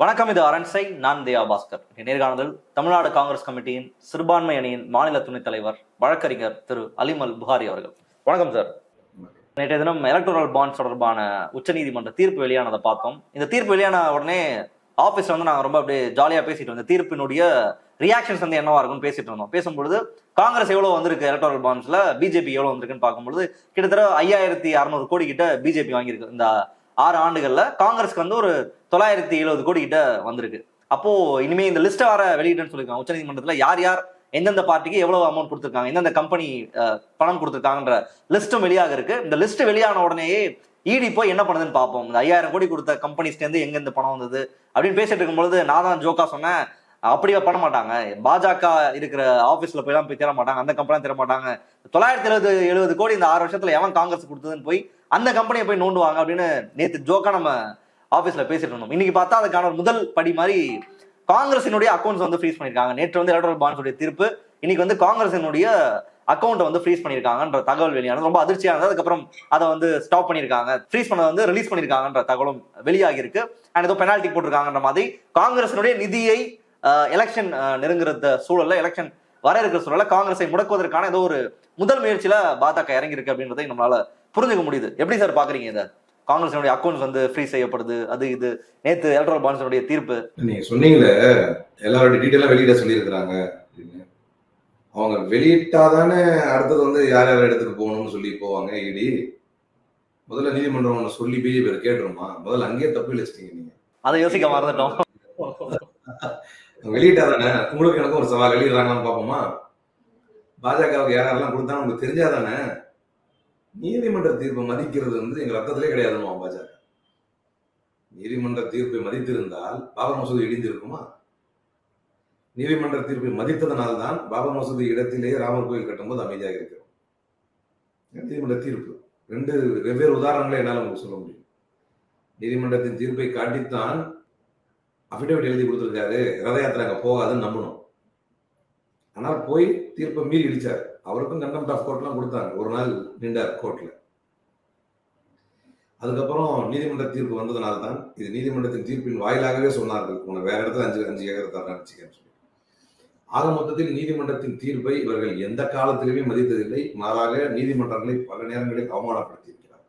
வணக்கம் இது அரண்சை நான் தியா பாஸ்கர். நேர்காணலில் தமிழ்நாடு காங்கிரஸ் கமிட்டியின் சிறுபான்மை அணியின் மாநில துணைத் தலைவர் வழக்கறிஞர் திரு அலிமல் புகாரி அவர்கள். வணக்கம் சார். நேற்றைய தினம் எலக்ட்ரல் பாண்ட்ஸ் தொடர்பான உச்சநீதிமன்ற தீர்ப்பு வெளியானதை பார்த்தோம். இந்த தீர்ப்பு வெளியான உடனே ஆஃபீஸ்ல வந்து நாங்கள் ரொம்ப அப்படியே ஜாலியாக பேசிட்டு இருந்தோம். தீர்ப்பினுடைய ரியாக்ஷன்ஸ் வந்து என்னவா இருக்கும்னு பேசிட்டு இருந்தோம். பேசும்பொழுது காங்கிரஸ் எவ்வளோ வந்திருக்கு எலக்ட்ரல் பாண்ட்ஸ்ல பிஜேபி எவ்வளோ வந்திருக்குன்னு பார்க்கும்பொழுது கிட்டத்தட்ட ஐயாயிரத்தி அறநூறு கோடி கிட்ட பிஜேபி வாங்கியிருக்கு. இந்த ஆறு ஆண்டுகள்ல காங்கிரஸ்க்கு வந்து ஒரு தொள்ளாயிரத்தி எழுபது கோடி கிட்ட வந்திருக்கு. அப்போ இனிமே இந்த லிஸ்ட்டை வர வெளியிட்டேன்னு சொல்லியிருக்காங்க. உச்சநீதிமன்றத்துல யார் யார் எந்தெந்த பார்ட்டிக்கு எவ்வளவு அமௌண்ட் கொடுத்துருக்காங்க எந்தெந்த கம்பெனி பணம் கொடுத்துருக்காங்கன்ற லிஸ்ட்டும் வெளியாக இருக்கு. இந்த லிஸ்ட் வெளியான உடனேயே இடி போய் என்ன பண்ணுதுன்னு பார்ப்போம். இந்த ஐயாயிரம் கோடி கொடுத்த கம்பெனிஸ்லேருந்து எங்கேருந்து பணம் வந்தது அப்படின்னு பேசிட்டு இருக்கும்பொழுது நான் தான் ஜோக்கா சொன்னேன். அப்படியே பண்ண மாட்டாங்க. பாஜக இருக்கிற ஆபீஸ்ல போய் போய் தேட மாட்டாங்க. அந்த கம்பெனி தேட மாட்டாங்க. தொள்ளாயிரத்தி எழுபது எழுபது கோடி இந்த ஆறு வருஷத்துல எவன் காங்கிரஸ் கொடுத்ததுன்னு போய் அந்த கம்பெனியை போய் நோண்டுவாங்க அப்படின்னு நேற்று ஜோக்கா நம்ம ஆஃபீஸில் பேசிட்டு இருந்தோம். இன்னைக்கு பார்த்தா அதுக்கான ஒரு முதல் படி மாதிரி காங்கிரசினுடைய அக்கௌண்ட்ஸ் வந்து ஃப்ரீஸ் பண்ணியிருக்காங்க. நேற்று வந்து எலக்ட்ரல் பாண்ட்ஸுடைய தீர்ப்பு இன்னைக்கு வந்து காங்கிரசினுடைய அக்கௌண்ட்டை வந்து ஃப்ரீஸ் பண்ணியிருக்காங்கன்ற தகவல் வெளியானது. ரொம்ப அதிர்ச்சியானது அதுக்கப்புறம் அதை வந்து ஸ்டாப் பண்ணியிருக்காங்க. ஃப்ரீஸ் பண்ணதை வந்து ரிலீஸ் பண்ணியிருக்காங்கன்ற தகவலும் வெளியாகி இருக்கு அண்ட் ஏதோ பெனால்ட்டி போட்டிருக்காங்கன்ற மாதிரி காங்கிரசினுடைய நிதியை எலெக்ஷன் நெருங்குற சூழல்ல எலெக்ஷன் வர இருக்கிற சூழல்ல காங்கிரஸை முடக்குவதற்கான ஏதோ ஒரு முதல் முயற்சியில பாஜக இறங்கியிருக்கு அப்படின்றதை நம்மளால புரிஞ்சுக்க முடியுது. எப்படி சார் பாக்குறீங்க இதை? காங்கிரஸினுடைய அக்கௌண்ட்ஸ் வந்து ஃப்ரீ செய்யப்படுது. அது இது. நேத்து எலக்ட்ரல் பாண்ட்ஸினுடைய தீர்ப்பு. நீங்க சொன்னீங்களே எல்லாரோட டீட்டெயிலாக வெளியிட சொல்லியிருக்கிறாங்க அவங்க வெளியிட்டாதானே அடுத்தது வந்து யார் யார் இடத்துக்கு போகணும்னு சொல்லி போவாங்க இடி. முதல்ல நீதிமன்றம் ஒன்று சொல்லி பிஜேபி கேட்டுருமா? முதல்ல அங்கேயே தப்பு வச்சிட்டீங்க நீங்க. அதை யோசிக்க மறந்துட்டோம். வெளியிட்டாதானே? உங்களுக்கு எனக்கும் ஒரு சவால். வெளியிடுறாங்களான்னு பார்ப்போமா? பாஜகவுக்கு யாரெல்லாம் கொடுத்தாலும் உங்களுக்கு தெரிஞ்சாதானே? நீதிமன்ற தீர்ப்பை மதிக்கிறது வந்து எங்க ரத்தத்திலே கிடையாதுமா பாஜக. நீதிமன்ற தீர்ப்பை மதித்திருந்தால் பாபர் மசூதி இடிந்திருக்குமா? நீதிமன்ற தீர்ப்பை மதித்ததனால்தான் பாபர் மசூதி இடத்திலேயே ராமர் கோயில் கட்டும்போது அமைதியாக இருக்கிறோம். நீதிமன்ற தீர்ப்பு? ரெண்டு வெவ்வேறு உதாரணங்களை என்னால் உங்களுக்கு சொல்ல முடியும். நீதிமன்றத்தின் தீர்ப்பை காட்டித்தான் அஃபிடவிட் எழுதி கொடுத்துருக்காரு. ரத யாத்திரை அங்கே போகாதுன்னு நம்பணும். ஆனால் போய் தீர்ப்பை மீறி இடிச்சார். அவருக்கும் கண்டெம்ட் ஆஃப் கோர்ட்லாம் கொடுத்தாங்க. ஒரு நாள் நின்றார் கோர்ட்டில் அதுக்கப்புறம் நீதிமன்ற தீர்ப்பு வந்ததுனால தான் இது நீதிமன்றத்தின் தீர்ப்பின் வாயிலாகவே சொன்னார்கள். உனக்கு வேற இடத்துல அஞ்சு அஞ்சு ஏக்கர் தரேன் சொல்லி. ஆக மொத்தத்தில் நீதிமன்றத்தின் தீர்ப்பை இவர்கள் எந்த காலத்திலுமே மதித்ததில்லை. மாறாக நீதிமன்றங்களை பல நேரங்களில் அவமானப்படுத்தியிருக்கிறார்.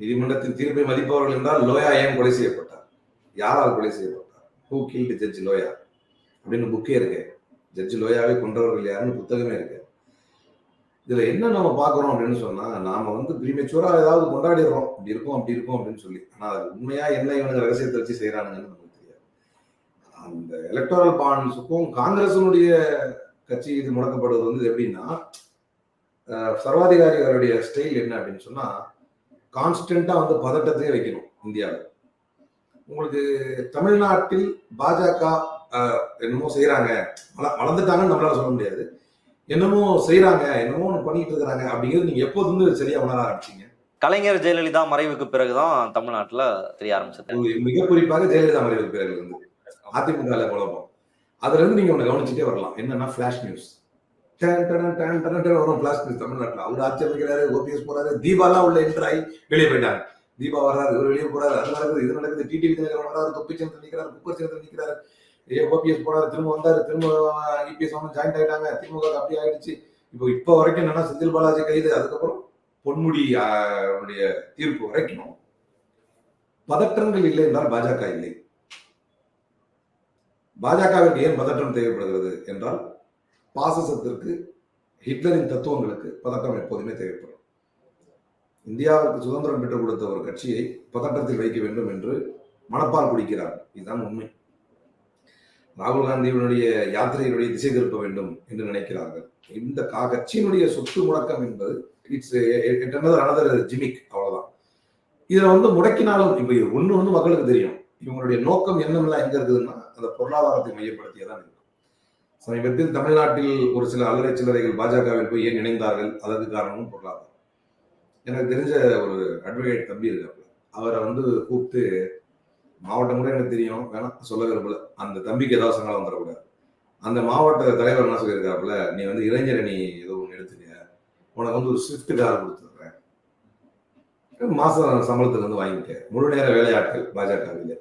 நீதிமன்றத்தின் தீர்ப்பை மதிப்பவர்கள் என்றால் லோயா ஏன் கொலை செய்யப்பட்டார்? யாரால் கொலை செய்யப்பட்டார்? ஹூ கில்டு ஜட்ஜ் லோயா அப்படின்னு புக்கே இருக்கேன் ஜட்ஜ் லோயாவே கொண்டவர்கள் யாருன்னு புத்தகமே இருக்கு. இதுல என்ன நம்ம பாக்குறோம் அப்படின்னு சொன்னா நாம வந்து பிரீமெச்சூரா ஏதாவது கொண்டாடிடுறோம். இப்படி இருக்கும் அப்படி இருக்கும் அப்படின்னு சொல்லி. ஆனா அது உண்மையா என்ன இவனுங்க ரகசியத்தை வச்சு செய்யறானுங்கன்னு நமக்கு தெரியாது. அந்த எலக்டோரல் பாண்ட்ஸுக்கும் காங்கிரசனுடைய கட்சி இது முடக்கப்படுவது வந்து எப்படின்னா சர்வாதிகாரிகளுடைய ஸ்டைல் என்ன அப்படின்னு சொன்னா கான்ஸ்டண்டா வந்து பதட்டத்தையே வைக்கணும் இந்தியாவில். உங்களுக்கு தமிழ்நாட்டில் பாஜக என்னமோ செய்யறாங்க வளர்ந்துட்டாங்கன்னு நம்மளால சொல்ல முடியாது. என்னமோ செய்யறாங்க என்னமோ பண்ணிட்டு இருக்கிறாங்க அப்படிங்கிறது நீங்க எப்போது வந்து சரியா உணர ஆரம்பிச்சீங்க? கலைஞர் ஜெயலலிதா மறைவுக்கு பிறகுதான் தமிழ்நாட்டுல தெரிய ஆரம்பிச்சது. மிக குறிப்பாக ஜெயலலிதா மறைவுக்கு பிறகு இருந்து அதிமுக குழப்பம். அதுல இருந்து நீங்க ஒண்ணு கவனிச்சுட்டே வரலாம். என்னன்னா ஃபிளாஷ் நியூஸ் வரும் ஃபிளாஷ் நியூஸ் தமிழ்நாட்டுல. அவர் ஆட்சி அமைக்கிறாரு ஓபிஎஸ் போறாரு தீபாலாம் உள்ள என்டர் ஆகி வெளியே போயிட்டாங்க. தீபா வர்றாரு இவர் வெளியே போறாரு அது நடக்குது இது நடக்குது டிடிவி தினகரன் வர்றாரு தொப்பி சேர்ந்து நிக்கிறாரு குப்பர் சேர்ந்து நிக்கிறாரு. ஏ ஓபிஎஸ் போனார் திரும்ப வந்தார் திரும்ப இபிஎஸ் வந்து ஜாயின்ட் ஆயிட்டாங்க. திமுக அப்படி ஆயிடுச்சு. இப்போ இப்போ வரைக்கும் என்னன்னா செந்தில் பாலாஜி கைது அதுக்கப்புறம் பொன்முடி தீர்ப்பு வரைக்கும் பதற்றங்கள் இல்லை என்றால் பாஜக இல்லை. பாஜகவிற்கு ஏன் பதற்றம் தேவைப்படுகிறது என்றால் பாசசத்திற்கு ஹிட்லரின் தத்துவங்களுக்கு பதட்டம் எப்போதுமே தேவைப்படும். இந்தியாவிற்கு சுதந்திரம் பெற்றுக் கொடுத்த ஒரு கட்சியை பதட்டத்தில் வைக்க வேண்டும் என்று மனப்பால் குடிக்கிறார். இதுதான் உண்மை. ராகுல் காந்தியினுடைய யாத்திரையினுடைய திசை திருப்ப வேண்டும் என்று நினைக்கிறார்கள். இந்த கா- கட்சியினுடைய சொத்து முடக்கம் என்பது இட்ஸ் அனதர் ஜிமிக் அவ்வளவுதான். இதுல வந்து முடக்கினாலும் இப்ப ஒண்ணு வந்து மக்களுக்கு தெரியும். இவங்களுடைய நோக்கம் என்னமெல்லாம் எங்க இருக்குதுன்னா அந்த பொருளாதாரத்தை மையப்படுத்தியதான் இருக்கும் சமீபத்தில் தமிழ்நாட்டில் ஒரு சில அல்லறை சில்லறைகள் பாஜகவில் போய் ஏன் இணைந்தார்கள்? அதற்கு காரணமும் பொருளாதாரம். எனக்கு தெரிஞ்ச ஒரு அட்வொகேட் தம்பி இருக்காப்புல. அவரை வந்து கூப்பிட்டு மாவட்டம் கூட எனக்கு தெரியும். வேணாம் சொல்ல விரும்பல. அந்த தம்பிக்கு ஏதாவது சங்கடம் வந்துடக்கூடாது. அந்த மாவட்ட தலைவர் என்ன சொல்லியிருக்காப்புல நீ வந்து இளைஞரை நீ ஏதோ ஒன்று எடுத்துக்க. உனக்கு வந்து ஒரு ஸ்விஃப்ட் கார் கொடுத்துட்றேன். மாசம் சம்பளத்துக்கு வந்து வாங்கிக்க. முழு நேர வேலையாட்கள் பாஜகவில்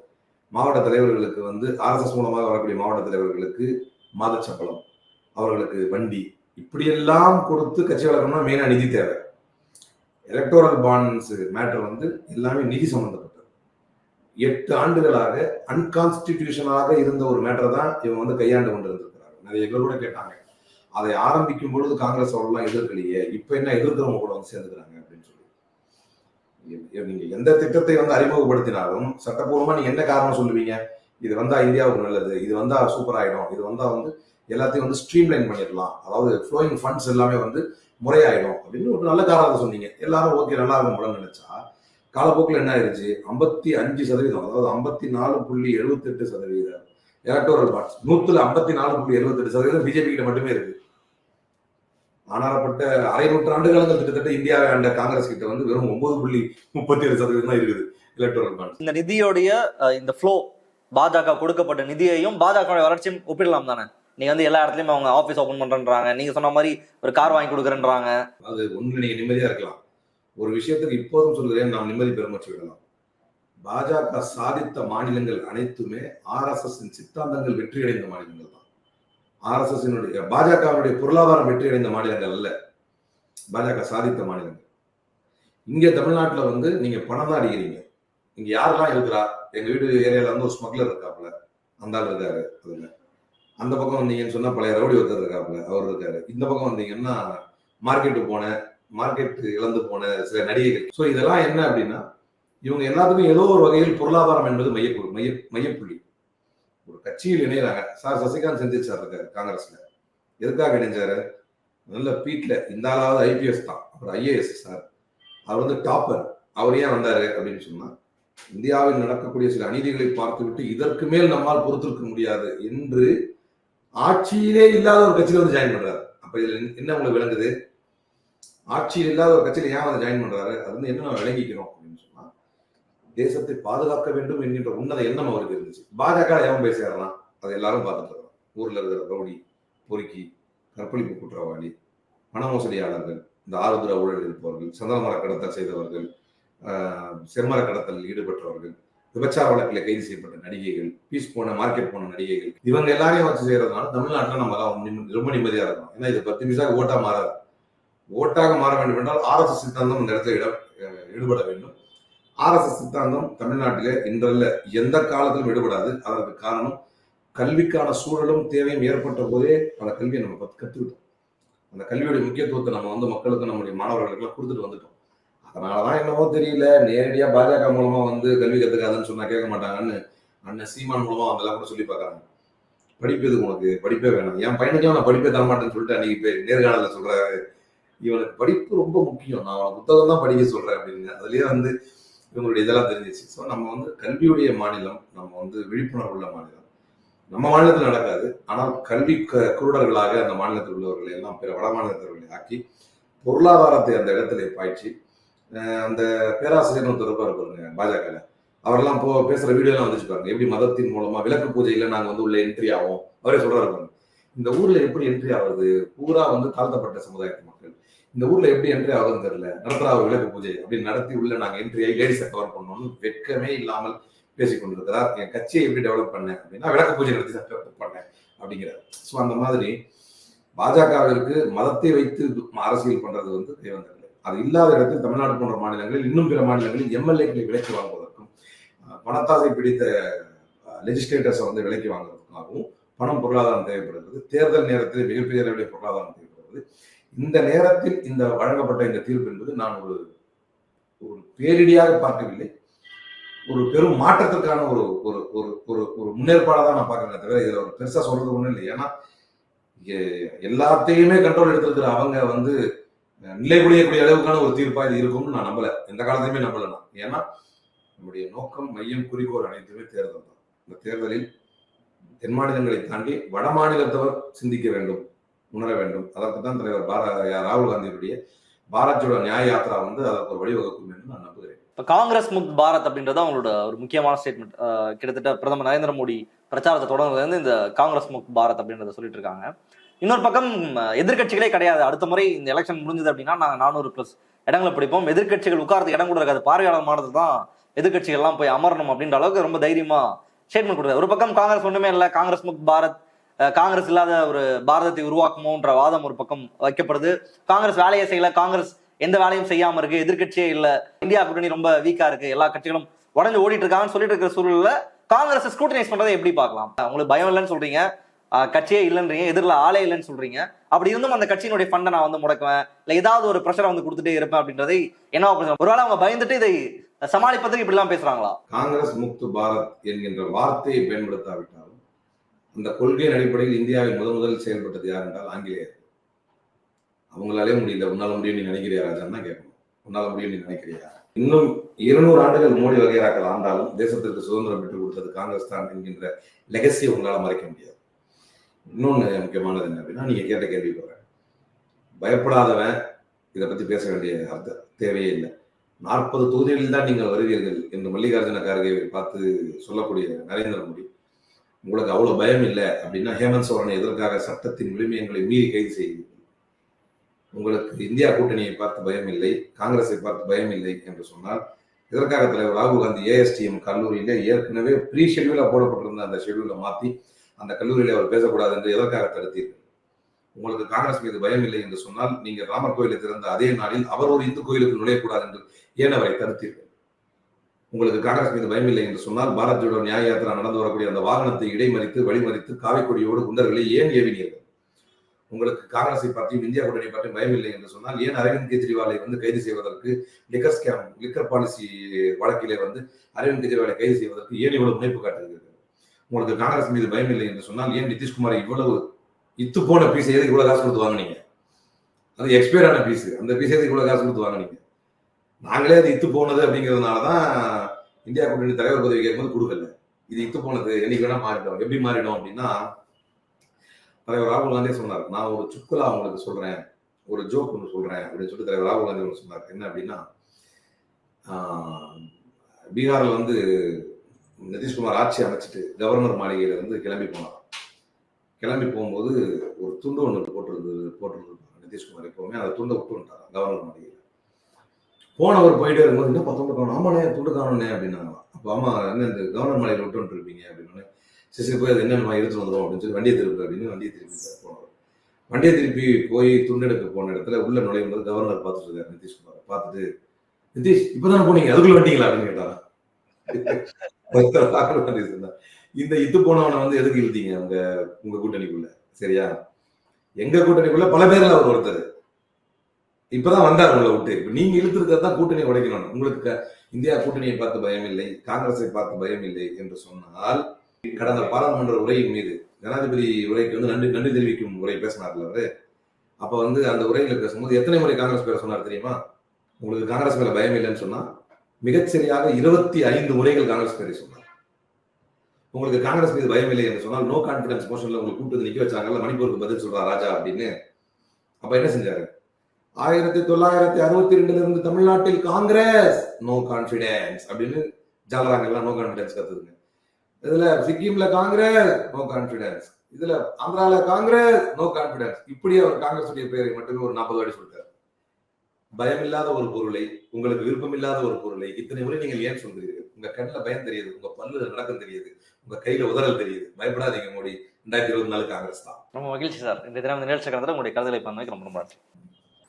மாவட்ட தலைவர்களுக்கு வந்து ஆர்எஸ்எஸ் மூலமாக வரக்கூடிய மாவட்ட தலைவர்களுக்கு மாத சம்பளம் அவர்களுக்கு வண்டி. இப்படியெல்லாம் கொடுத்து கட்சி வளர்க்கணும்னா மெயினாக நிதி தேவை. எலக்டோரல் பாண்ட்ஸ் மேட்டர் வந்து எல்லாமே நிதி சம்பந்தப்பட்டது. எட்டு ஆண்டுகளாக அன்கான்ஸ்டிடியூஷனாக இருந்த ஒரு மேட்டர் தான் இவங்க வந்து கையாண்டு கொண்டு இருந்திருக்கிறாங்க நிறைய பேர் கூட கேட்டாங்க. அதை ஆரம்பிக்கும் பொழுது காங்கிரஸ் அவர்கள்லாம் எதிர்க்கலையே இப்ப என்ன எதிர்க்கிறவங்க கூட வந்து சேர்ந்துக்கிறாங்க அப்படின்னு சொல்லி. நீங்க- நீங்க எந்த திட்டத்தை வந்து அறிமுகப்படுத்தினாலும் சட்டப்பூர்வமா நீங்க என்ன காரணம் சொல்லுவீங்க? இது வந்தா இந்தியாவுக்கு நல்லது இது வந்தா சூப்பர் ஆயிடும் இது வந்தா வந்து எல்லாத்தையும் வந்து ஸ்ட்ரீம்லைன் பண்ணிடலாம். அதாவது ஃப்ளோயிங் ஃபண்ட்ஸ் எல்லாமே வந்து முறையாயிடும் அப்படின்னு ஒரு நல்ல காரணத்தை சொன்னீங்க. எல்லாரும் ஓகே நல்லா இருக்கும் போல நினைச்சா காலப்போக்கில் என்ன ஆயிருச்சு? ஐம்பத்தி அஞ்சு சதவீதம் அதாவது ஐம்பத்தி நாலு புள்ளி எழுபத்தெட்டு சதவீதம் எலக்டோரல் பாட்ஸ் நூத்துல ஐம்பத்தி நாலு புள்ளி எழுபத்தெட்டு சதவீதம் பிஜேபி கிட்ட மட்டுமே இருக்கு. ஆனாரப்பட்ட அரை நூற்றாண்டுகளுக்கு கிட்டத்தட்ட இந்தியாவை ஆண்ட காங்கிரஸ் கிட்ட வந்து வெறும் ஒன்பது புள்ளி முப்பத்தி ஏழு சதவீதம் தான் இருக்குது எலக்டோரல் பாட்ஸ் இந்த நிதியோடைய இந்த ஃப்ளோ பாஜக கொடுக்கப்பட்ட நிதியையும் பாஜக வளர்ச்சியும் ஒப்பிடலாம் தானே? நீங்க வந்து எல்லா இடத்துலயும் அவங்க ஆபீஸ் ஓபன் பண்றேன்றாங்க. நீங்க சொன்ன மாதிரி ஒரு கார் வாங்கி கொடுக்குறேன்றாங்க. அது ஒன்று நீங்க நிம்மதியா இருக்கலாம். ஒரு விஷயத்துக்கு இப்போதும் சொல்கிறேன் நாம் நிம்மதி பெருமச்சு விடலாம். பாஜக சாதித்த மாநிலங்கள் அனைத்துமே ஆர்எஸ்எஸ் சித்தாந்தங்கள் வெற்றியடைந்த மாநிலங்கள் தான். ஆர்எஸ்எஸ் பாஜகவினுடைய பொருளாதாரம் வெற்றியடைந்த மாநிலங்கள் அல்ல. பாஜக சாதித்த மாநிலங்கள். இங்கே தமிழ்நாட்டில் வந்து நீங்க பணம் தான் அடிக்கிறீங்க. இங்க யாரெல்லாம் இருக்கிறா? எங்க வீடு ஏரியால வந்து ஒரு ஸ்மக்லர் இருக்காப்புல. அந்த ஆள் இருக்காரு அதுல. அந்த பக்கம் வந்தீங்கன்னு சொன்னா பழைய ரவுடி ஒருத்தர் இருக்காப்புல அவர் இருக்காரு. இந்த பக்கம் வந்தீங்கன்னா மார்க்கெட்டுக்கு போனேன். மார்க்கெட் இழந்து போன சில நடிகைகள். ஸோ இதெல்லாம் என்ன அப்படின்னா இவங்க எல்லாத்துக்கும் ஏதோ ஒரு வகையில் பொருளாதாரம் என்பது மைய மைய மையப்புள்ளி. ஒரு கட்சியில் இணையிறாங்க. சார் சசிகாந்த் செந்தில் சார் இருக்காரு காங்கிரஸ்ல. எதுக்காக இணைஞ்சாரு? நல்ல பீக்ல இந்த ஆளாவது ஐபிஎஸ் தான். அவர் ஐஏஎஸ் சார். அவர் வந்து டாப்பர். அவர் ஏன் வந்தாரு அப்படின்னு சொன்னா இந்தியாவில் நடக்கக்கூடிய சில அநீதிகளை பார்த்துவிட்டு இதற்கு மேல் நம்மால் பொறுத்திருக்க முடியாது என்று ஆட்சியிலே இல்லாத ஒரு கட்சியில் வந்து ஜாயின் பண்றாரு. அப்ப இதுல என்ன உங்களுக்கு விளங்குது? ஆட்சியில் இல்லாத ஒரு கட்சியில் ஏன் வந்து ஜாயின் பண்றாரு? அது வந்து என்ன நம்ம விளங்கிக்கிறோம் அப்படின்னு சொன்னா தேசத்தை பாதுகாக்க வேண்டும் என்கின்ற உன்னத எண்ணம் அவருக்கு இருந்துச்சு. பாஜக ஏன் போய் சேரலாம் அதை எல்லாரும் பார்த்துட்டு இருக்கிறோம். ஊர்ல இருக்கிற ரவுடி பொறுக்கி கற்பழிப்பு குற்றவாளி பண மோசடியாளர்கள் இந்த ஆறுதுர ஊழல் இருப்பவர்கள் சந்தனமர கடத்தல் செய்தவர்கள் ஆஹ், செம்மர கடத்தல் ஈடுபட்டவர்கள் விபச்சார வழக்கில் கைது செய்யப்பட்ட நடிகைகள் பீஸ் போன மார்க்கெட் போன நடிகைகள் இவங்க எல்லாரையும் வச்சு செய்யறதுனால தமிழ்நாட்டில் நம்ம ரொம்ப நிம்மதியா இருக்கும் ஏன்னா இது பத்து நிமிஷம் ஓட்டா மாறாது. ஓட்டாக மாற வேண்டும் என்றால் ஆர்எஸ்எஸ் சித்தாந்தம் இந்த இடத்துல இடம் ஈடுபட வேண்டும். ஆர்எஸ்எஸ் சித்தாந்தம் தமிழ்நாட்டிலே இன்றல்ல எந்த காலத்திலும் ஈடுபடாது. அதற்கு காரணம் கல்விக்கான சூழலும் தேவையும் ஏற்பட்ட போதே அந்த கல்வியை நம்ம கற்றுக்கிட்டோம் அந்த கல்வியுடைய முக்கியத்துவத்தை நம்ம வந்து மக்களுக்கு நம்முடைய மாணவர்களுக்கெல்லாம் கொடுத்துட்டு வந்துட்டோம். அதனாலதான் என்னவோ தெரியல நேரடியாக பாஜக மூலமா வந்து கல்வி கற்றுக்காதுன்னு சொன்னா கேட்க மாட்டாங்கன்னு அண்ணன் சீமான் மூலமா அதெல்லாம் கூட சொல்லி பார்க்கறாங்க. படிப்பு எதுக்கு உனக்கு? படிப்பே வேணாம். என் பையனுக்கும் நான் படிப்பே தரமாட்டேன்னு சொல்லிட்டு அன்னைக்கு போய் நேர்காணல சொல்றாரு. இவனுக்கு படிப்பு ரொம்ப முக்கியம். நான் அவனை புத்தகம் தான் படிக்க சொல்றேன் அப்படின்னு. அதுலயே வந்து இவங்களுடைய இதெல்லாம் தெரிஞ்சிச்சு. ஸோ நம்ம வந்து கல்வியுடைய மாநிலம் நம்ம வந்து விழிப்புணர்வு உள்ள மாநிலம். நம்ம மாநிலத்தில் நடக்காது. ஆனால் கல்வி க- குருடர்களாக அந்த மாநிலத்தில் உள்ளவர்களை எல்லாம் பிற வட மாநிலத்தவர்களை ஆக்கி பொருளாதாரத்தை அந்த இடத்துல பாய்ச்சி அந்த பேராசிரியர் ஒருத்தர் இருப்பார் பாருங்க பாஜகவில் அவரெல்லாம் போ பேசுகிற வீடியோலாம் வந்துச்சு பாருங்க. எப்படி மதத்தின் மூலமாக விளக்கு பூஜையில் நாங்கள் வந்து உள்ள என்ட்ரி ஆகும் அவரே சொல்கிறாரு பாருங்க. இந்த ஊரில் எப்படி என்ட்ரி ஆகுது பூரா வந்து தாழ்த்தப்பட்ட சமுதாயத்து மக்கள். இந்த ஊர்ல எப்படி என்ட்ரி ஆகும் தெரியல. நடத்துறா ஒரு விளக்கு பூஜை அப்படின்னு நடத்தி உள்ள நாங்க என்ட்ரி ஆகி லேடிஸை கவர் பண்ணோம்னு வெட்கமே இல்லாமல் பேசிக் கொண்டிருக்கிறார் என் கட்சியை எப்படி டெவலப் பண்ணேன் அப்படின்னா விளக்கு பூஜை நடத்தி டெவலப் பண்ணேன் அப்படிங்கிறார். ஸோ அந்த மாதிரி பாஜகவிற்கு மதத்தை வைத்து அரசியல் பண்றது வந்து தேவந்தரில்லை அது இல்லாத இடத்தில் தமிழ்நாடு போன்ற மாநிலங்களில் இன்னும் பிற மாநிலங்களில் எம்எல்ஏக்களை விலைக்கு வாங்குவதற்கும் பணத்தாசை பிடித்த லெஜிஸ்லேட்டர்ஸை வந்து விலைக்கு வாங்குறதுக்காகவும் பணம் பொருளாதாரம் தேவைப்படுகிறது. தேர்தல் நேரத்தில் மிகப்பெரிய அளவில் பொருளாதாரம் தேவைப்படுகிறது. இந்த நேரத்தில் இந்த வழங்கப்பட்ட இந்த தீர்ப்பு என்பது நான் ஒரு ஒரு பேரிடியாக பார்க்கவில்லை. ஒரு பெரும் மாற்றத்திற்கான ஒரு ஒரு ஒரு ஒரு ஒரு முன்னேற்பாடாக தான் நான் பார்க்குறேன் தவிர இதில் ஒரு பெருசாக சொல்றது ஒன்றும் இல்லை. ஏன்னா எல்லாத்தையுமே கண்ட்ரோல் எடுத்திருக்கிற அவங்க வந்து நிலை குடியக்கூடிய அளவுக்கான ஒரு தீர்ப்பாக இது இருக்கும்னு நான் நம்பலை. எந்த காலத்தையுமே நம்பல நான். ஏன்னா நம்முடைய நோக்கம் மையம் குறிக்கோள் அனைத்துமே தேர்தல் தான். இந்த தேர்தலில் தென் மாநிலங்களை தாண்டி வட மாநிலத்தவர் சிந்திக்க வேண்டும். உணர வேண்டும். அதற்கு தான் தலைவர் ராகுல் காந்தியுடைய பாரத் ஜோடோ நியாய யாத்திரா வந்து அதற்கு ஒரு வழிவகுக்கும் என்று நான் நம்புகிறேன். இப்ப காங்கிரஸ் முக்த் பாரத் அப்படின்றது அவங்களோட ஒரு முக்கியமான ஸ்டேட்மெண்ட் கிட்டத்தட்ட பிரதமர் நரேந்திர மோடி பிரச்சாரத்தை தொடர்ந்ததுல இந்த காங்கிரஸ் முக்த் பாரத் அப்படின்றத சொல்லிட்டு இருக்காங்க. இன்னொரு பக்கம் எதிர்கட்சிகளே எதிர்க்கட்சிகளே கிடையாது. அடுத்த முறை இந்த எலெக்ஷன் முடிஞ்சது அப்படின்னா நாங்கள் நானூறு பிளஸ் இடங்களை பிடிப்போம். எதிர்க்கட்சிகள் உட்கார்ந்து இடம் கூட இருக்காது. பார்வையாளர் மாடத்தில் தான் எதிர்க்கட்சிகள் எல்லாம் போய் அமரணும் அப்படின்ற அளவுக்கு ரொம்ப தைரியமா ஸ்டேட்மெண்ட் கொடுக்குறது ஒரு பக்கம் காங்கிரஸ் ஒன்றுமே இல்லை. காங்கிரஸ் முக் பாரத் காங்கிரஸ் இல்லாத ஒரு பாரதத்தை உருவாக்குமோன்ற வாதம் ஒரு பக்கம் வைக்கப்படுது. காங்கிரஸ் வேலையை செய்யல. காங்கிரஸ் எந்த வேலையும் செய்யாம இருக்கு. எதிர்கட்சியே இல்ல. இந்தியா கூட்டணி ரொம்ப வீக்கா இருக்கு. எல்லா கட்சிகளும் உடஞ்சு ஓடிட்டு இருக்காங்கன்னு சொல்லிட்டு இருக்கிற சூழல்ல காங்கிரஸ் ஸ்க்ரூட்டனைஸ் பண்றதை எப்படி பார்க்கலாம்? உங்களுக்கு பயம் இல்லைன்னு சொல்றீங்க. கட்சியே இல்லைன்றீங்க. எதிரில் ஆளே இல்லைன்னு சொல்றீங்க. அப்படி இருந்தும் அந்த கட்சியினுடைய ஃபண்டை நான் வந்து முடக்குவேன். இல்ல ஏதாவது ஒரு ப்ரெஷரை வந்து கொடுத்துட்டே இருப்பேன் அப்படின்றதை என்ன ஒருவேளை அவங்க பயந்துட்டு இதை சமாளிப்பதற்கு இப்படிலாம் பேசுறாங்களா? காங்கிரஸ் முக்து பாரத் என்கின்ற வார்த்தையை பயன்படுத்தாவிட்டாலும் அந்த கொள்கையின் அடிப்படையில் இந்தியாவில் முதன் முதலில் செயல்பட்டது யார் என்றால் ஆங்கிலேயர். அவங்களாலே முடியல. உன்னால முடியும் நீ நினைக்கிறியா ராஜான்னு தான் கேட்கணும். உன்னால முடியும் நீ நினைக்கிறியா? இன்னும் இருநூறு ஆண்டுகள் மோடி வகையராக்கள் ஆண்டாலும் தேசத்திற்கு சுதந்திரம் பெற்றுக் கொடுத்தது காங்கிரஸ் தான் என்கின்ற லெகசியை உங்களால் மறைக்க முடியாது. இன்னொன்று முக்கியமானது என்ன அப்படின்னா நீங்கள் கேட்ட கேள்வி போகிறேன் பயப்படாதவன் இதை பற்றி பேச வேண்டிய அர்த்த தேவையே இல்லை. நாற்பது தொகுதிகளில் தான் நீங்கள் வருவீர்கள் என்று மல்லிகார்ஜுன கார்கேவை பார்த்து சொல்லக்கூடிய நரேந்திர மோடி உங்களுக்கு அவ்வளவு பயம் இல்லை அப்படின்னா ஹேமந்த் சோரனை எதற்காக சட்டத்தின் விளிமியங்களை மீறி கைது செய்து உங்களுக்கு இந்தியா கூட்டணியை பார்த்து பயம் இல்லை காங்கிரஸை பார்த்து பயம் இல்லை என்று சொன்னால் இதற்காக தலைவர் ராகுல் காந்தி ஏஎஸ்டிஎம் கல்லூரியில ஏற்கனவே ப்ரீ ஷெட்யூலா போடப்பட்டிருந்த அந்த ஷெட்யூலை மாத்தி அந்த கல்லூரியில அவர் பேசக்கூடாது என்று எதற்காக தடுத்தீர்கள்? உங்களுக்கு காங்கிரஸ் மீது பயம் இல்லை என்று சொன்னால் நீங்க ராமர் கோயிலை திறந்த அதே நாளில் அவர் ஒரு இந்து கோயிலுக்கு நுழையக்கூடாது என்று ஏன் அவரை தடுத்தீர்கள்? உங்களுக்கு காங்கிரஸ் மீது பயம் இல்லை என்று சொன்னால் பாரத் ஜோடோ நியாய யாத்திரா நடந்து வரக்கூடிய அந்த வாகனத்தை இடைமறித்து வழிமறித்து காவிக்கொடியோடு குண்டர்களை ஏன் ஏவினீர்கள்? உங்களுக்கு காங்கிரஸை பற்றியும் இந்தியா கூட்டணி பற்றியும் பயம் இல்லை என்று சொன்னால் ஏன் அரவிந்த் கெஜ்ரிவாலை வந்து கைது செய்வதற்கு லிக்கர் ஸ்கேம் லிக்கர் பாலிசி வழக்கிலே வந்து அரவிந்த் கெஜ்ரிவாலை கைது செய்வதற்கு ஏன் இவ்வளவு முனைப்பு காட்டுகிறீர்கள் உங்களுக்கு காங்கிரஸ் மீது பயம் இல்லை என்று சொன்னால் ஏன் நிதிஷ்குமாரை இவ்வளவு இத்து போன பீஸ் எதுக்கு இவ்வளவு காசு கொடுத்து வாங்குனீங்க? அது எக்ஸ்பயர் ஆன பீஸ். அந்த பீஸ் எதுக்கு இவ்வளவு காசு கொடுத்து வாங்குனீங்க? நாங்களே அது இத்து போனது அப்படிங்கிறதுனால தான் இந்தியா கூட்டணி தலைவர் பதவி கேட்கும்போது கொடுக்கல. இது இத்து போனது என்னைக்கு வேணா மாறிடும் எப்படி மாறிடும் அப்படின்னா தலைவர் ராகுல் காந்தியே சொன்னார். நான் ஒரு சுக்குலா உங்களுக்கு சொல்றேன் ஒரு ஜோக் ஒன்று சொல்றேன் அப்படின்னு சொல்லிட்டு தலைவர் ராகுல் காந்தி ஒன்று சொன்னார். என்ன அப்படின்னா பீகாரில் வந்து நிதிஷ்குமார் ஆட்சி அமைச்சிட்டு கவர்னர் மாளிகையில இருந்து கிளம்பி போனார் கிளம்பி போகும்போது ஒரு துண்டு ஒன்று போட்டிருந்தது போட்டிருந்தது நிதிஷ்குமார் எப்பவுமே அந்த துண்டை விட்டு வந்துட்டார் கவர்னர் மாளிகையில். போனவர் போயிட்டே வரும்போது என்ன துண்டு காணும். ஆமாண்ணே துண்டு காணணே அப்படின்னாங்களாம். அப்போ ஆமா என்ன இந்த கவர்னர் மலையில் விட்டு வந்துருப்பீங்க அப்படின்னு சரி போய் அது என்னென்ன எடுத்து வந்துடும் அப்படின்னு சொல்லி வண்டியை திருப்பி அப்படின்னு வண்டியை திருப்பி போனவர். வண்டியை திருப்பி போய் துண்டெடுக்க போன இடத்துல உள்ள நுழையும் போது கவர்னர் பார்த்துட்டு இருக்காரு நிதிஷ்குமார் பார்த்துட்டு நிதிஷ் இப்பதானே போனீங்க? அதுக்குள்ள வண்டிங்களா அப்படின்னு கேட்டாரா. இந்த இத்து போனவனை வந்து எதுக்கு இழுத்தீங்க உங்க உங்க கூட்டணிக்குள்ள? சரியா? எங்க கூட்டணிக்குள்ள பல பேர்ல அவர் ஒருத்தர். இப்பதான் வந்தார் உங்களை விட்டு. இப்ப நீங்க இழுத்துருக்கிறது தான் கூட்டணி உடைக்கணும். உங்களுக்கு இந்தியா கூட்டணியை பார்த்து பயம் இல்லை காங்கிரஸை பார்த்து பயம் இல்லை என்று சொன்னால் கடந்த பாராளுமன்ற உரையின் மீது ஜனாதிபதி உரைக்கு வந்து நன்றி நன்றி தெரிவிக்கும் உரை பேசினார்ல அவரு. அப்ப வந்து அந்த உரையில பேசும்போது எத்தனை முறை காங்கிரஸ் பேர சொன்னார் தெரியுமா? உங்களுக்கு காங்கிரஸ் மேல பயம் இல்லைன்னு சொன்னா மிகச்சரியாக இருபத்தி ஐந்து முறைகள் காங்கிரஸ் பேரை சொன்னார். உங்களுக்கு காங்கிரஸ் மீது பயம் இல்லை என்று சொன்னால் நோ கான்பிடன்ஸ் மோஷன்ல உங்களுக்கு கூட்டு நிக்க வச்சாங்கல்ல மணிப்பூருக்கு பதில் சொல்றா ராஜா அப்படின்னு. அப்ப என்ன செஞ்சாரு? ஆயிரத்தி தொள்ளாயிரத்தி அறுபத்தி ரெண்டுல இருந்து தமிழ்நாட்டில் காங்கிரஸ். நோ கான்பிடன்ஸ் அப்படின்னு ஜாலராங்க எல்லாம் நோ கான்பிடன்ஸ் கத்துதுங்க. இதுல சிக்கிம்ல காங்கிரஸ் நோ கான்பிடன்ஸ் இதுல ஆந்திரால காங்கிரஸ் நோ கான்பிடன்ஸ் இப்படி அவர் காங்கிரஸ் உடைய பெயரை மட்டுமே ஒரு நாற்பது வாடி சொல்லிட்டார். பயமில்லாத ஒரு பொருளை உங்களுக்கு விருப்பம் இல்லாத ஒரு பொருளை இத்தனை முறை நீங்கள் ஏன் சொல்கிறீர்கள்? உங்க கண்ணில் பயம் தெரியுது உங்க பல்லுல நடக்கம் தெரியுது உங்க கையில உதறல் தெரியுது. பயப்படாதீங்க மோடி. ரெண்டாயிரத்தி இருபத்தி நாலு காங்கிரஸ் தான். ரொம்ப மகிழ்ச்சி சார். இந்த தினம் நிகழ்ச்சி கடந்த உங்களுடைய கருதலை பண்ணதுக்கு ரொம்ப ரொம்ப நன்றி.